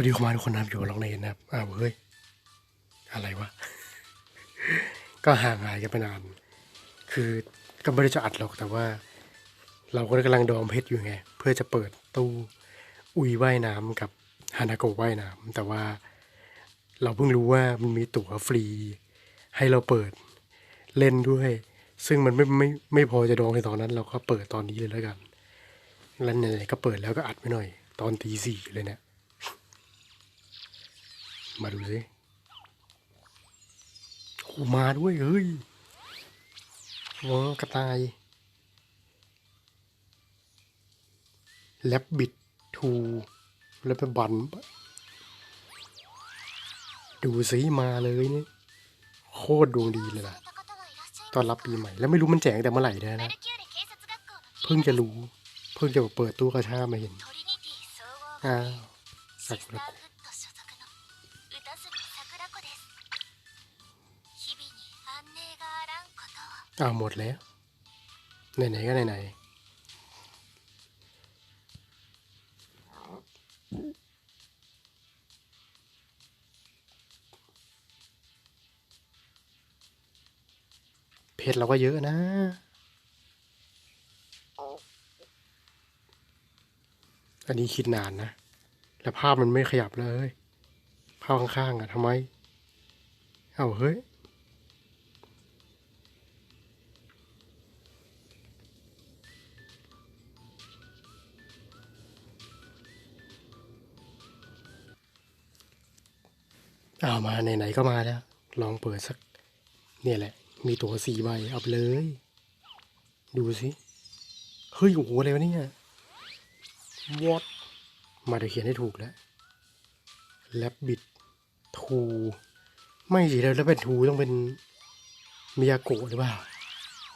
วัสดีคุณมาทุกคนนะครับอยู่กับลองเนนนะครับอ้าวเฮ้ย อะไรวะ ก็ห่างหายกันไปนาน คือก็ไม่ได้จะอัดหรอกแต่ว่า เราก็กำลังดอมเพชรอยู่ไง เพื่อจะเปิดตู้อุยว่ายน้ำกับฮานาโกะว่ายน้ำแต่ว่าเราเพิ่งรู้ว่ามันมีตั๋วฟรี ให้เราเปิดเล่นด้วย ซึ่งมันไม่ไม่ไม่พอจะดองในตอนนั้น เราก็เปิดตอนนี้เลยแล้วกัน แล้วไหนๆก็เปิดแล้วก็อัดไว้หน่อย ตอนตีสี่เลยเนี่ย มาดูเลยโอ้มาด้วยเฮ้ยว้าวกระต่าย แลบบิดทูแล้วไปบัน ดูสิมาเลยนี่โคตรดวงดีเลยนะตอนรับปีใหม่ แล้วไม่รู้มันแจกตั้งแต่เมื่อไหร่นะนะ เพิ่งจะรู้ เพิ่งจะเปิดตู้กระชามาเห็น อ้าวซากุระ โกะอ้าวหมดแล้วไหนๆก็ไหนๆเพจเราก็เยอะนะ อันนี้คิดนานนะ แล้วภาพมันไม่ขยับเลย ภาข้างๆอะทำไม เอ้าเฮ้ย เอามาไหนๆก็มาแล้ว ลองเปิดสัก เนี่ยแหละ มีตั๋วสีใบเอาไปเลย ดูสิเฮ้ยโอ้โหอะไรวะเนี่ยวอดมาเดี๋ยวเขียนให้ถูกแล้วแลบบิด ทูไม่สิแล้วแล้วเป็นทูต้องเป็นมิยาโกะหรือเปล่า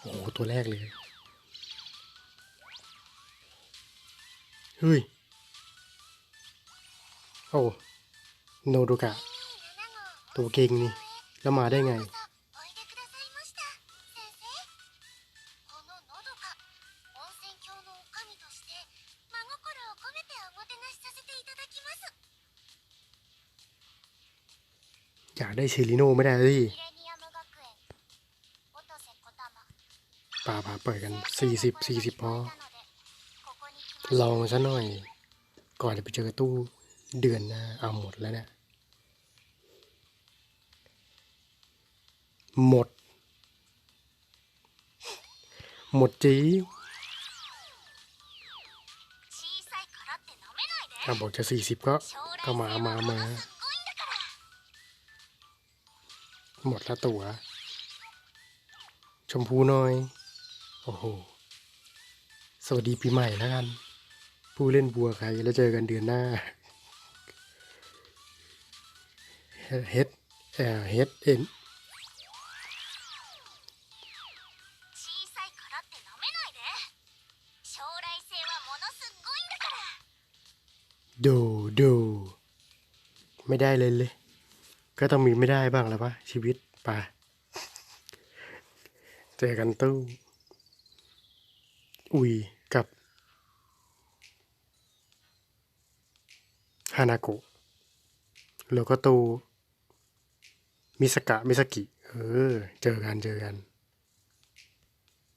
โอ้โห ตัวแรกเลย เฮ้ย โอ้ โนโดกะ ตัวเก่งนี่ แล้วมาได้ไง อยากได้เชลิโนไม่ได้สิป่าป่าเปิดกันสี่สิบสี่สิบพอ ลองซะหน่อย ก่อนจะไปเจอตู้เดือนหน้าเอาหมดแล้วเนะี่ยหมด หมดจีถ้าบอกจะสี่สิบก็ก็มามามา หมดละตัว ชมพูหน่อย โอ้โห สวัสดีปีใหม่แล้วกัน ผู้เล่นบัวใครแล้วเจอกันเดือนหน้า เฮดเอ่อเฮดเอ็นดูดูไม่ได้เลยเลย ก็ต้องมีไม่ได้บ้างแล้วปะชีวิตไป่ะเจอกันตู้ อุยกับฮานาโกะแล้วก็ตูมิสกะมิสกิ เออ เจอกันเจอกัน